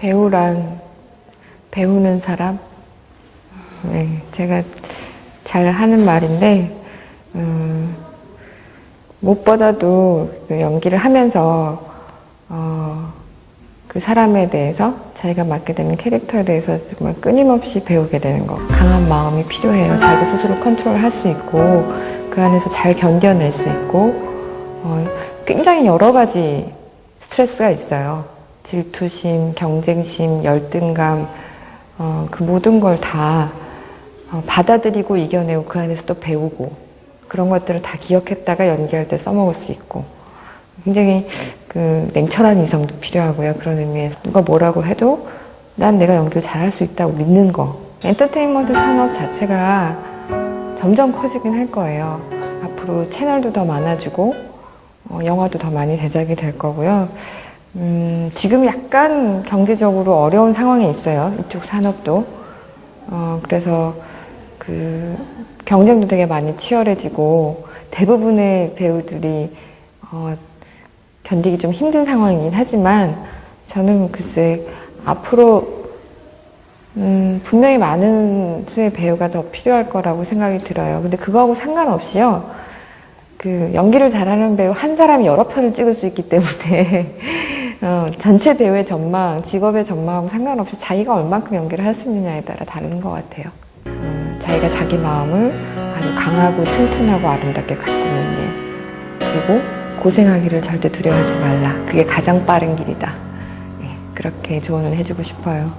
배우란 배우는 사람. 네, 제가 잘 하는 말인데 음, 무엇보다도 그 연기를 하면서 어, 그 사람에 대해서 자기가 맡게 되는 캐릭터에 대해서 정말 끊임없이 배우게 되는 거. 강한 마음이 필요해요. 자기 스스로 컨트롤할 수 있고 그 안에서 잘 견뎌낼 수 있고 어, 굉장히 여러 가지 스트레스가 있어요. 질투심, 경쟁심, 열등감, 어, 그 모든 걸다 어, 받아들이고 이겨내고 그 안에서 또 배우고 그런 것들을 다 기억했다가 연기할 때 써먹을 수 있고 굉장히 그 냉철한 이성도 필요하고요. 그런 의미에서 누가 뭐라고 해도 난 내가 연기를 잘할 수 있다고 믿는 거. 엔터테인먼트 산업 자체가 점점 커지긴 할 거예요. 앞으로 채널도 더 많아지고 어, 영화도 더 많이 제작이 될 거고요. 음, 지금 약간 경제적으로 어려운 상황에 있어요. 이쪽 산업도. 어, 그래서 그 경쟁도 되게 많이 치열해지고 대부분의 배우들이 어, 견디기 좀 힘든 상황이긴 하지만 저는 글쎄 앞으로 음, 분명히 많은 수의 배우가 더 필요할 거라고 생각이 들어요. 근데 그거하고 상관없이요. 그 연기를 잘하는 배우 한 사람이 여러 편을 찍을 수 있기 때문에 어, 전체 배우의 전망, 직업의 전망하고 상관없이 자기가 얼만큼 연기를 할 수 있느냐에 따라 다른 것 같아요. 어, 자기가 자기 마음을 아주 강하고 튼튼하고 아름답게 가꾸는 일. 그리고 고생하기를 절대 두려워하지 말라. 그게 가장 빠른 길이다. 예, 그렇게 조언을 해주고 싶어요.